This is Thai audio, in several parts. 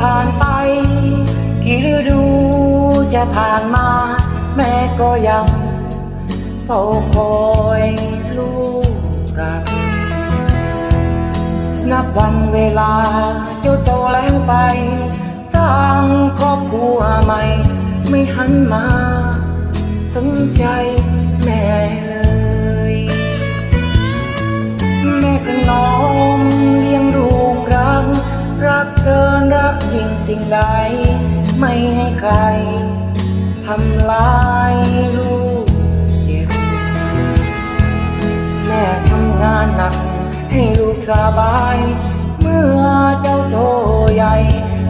ผ่านไป กี่ฤดูจะผ่านมา แม่ก็ยังเฝ้าคอยลูกกับนับวันเวลาเจ้าโตแล้วไป สร้างครอบครัวใหม่ ไม่หันมา สนใจแม่ รักเกินรักยิ่งสิ่งใด ไม่ให้ใครทำลายลูกเจ็บแม่ทำงานหนักให้ลูกสบาย เมื่อเจ้าโตใหญ่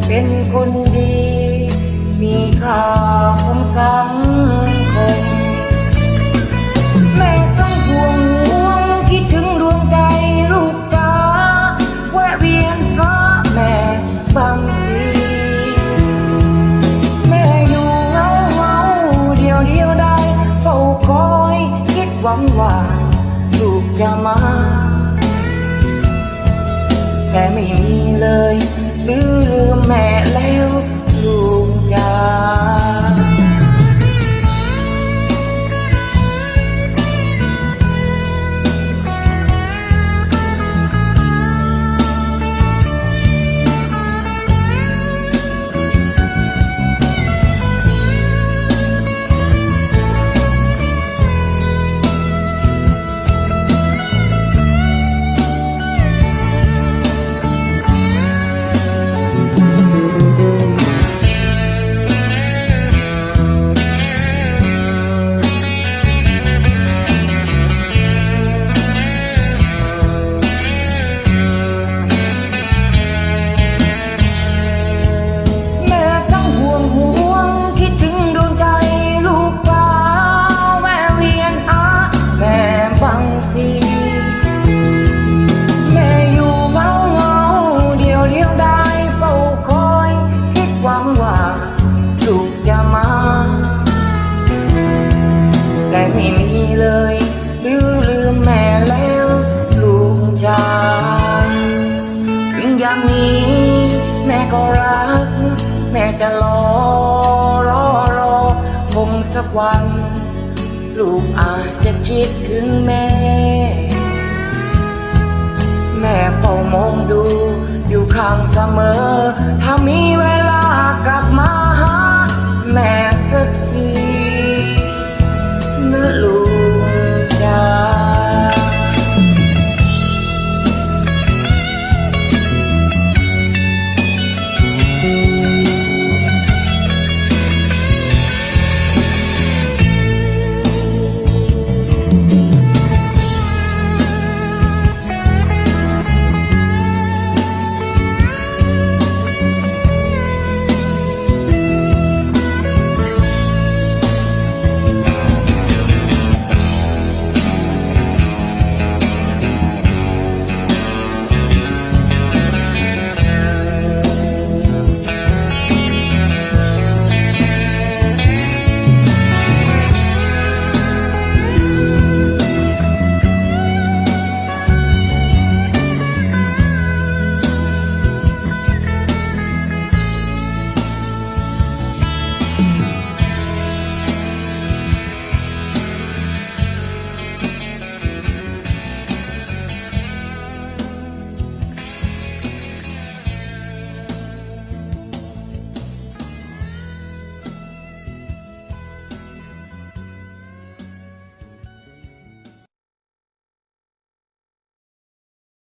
เป็นคนดีมีค่า หวังว่าลูกจะมา แต่ไม่มีเลยหรือลืมแม่ แม่จะรอรอรอคงสักวัน ลูกอาจจะคิดถึงแม่ แม่เฝ้ามองดูอยู่ข้างเสมอ ถ้ามี Thank you.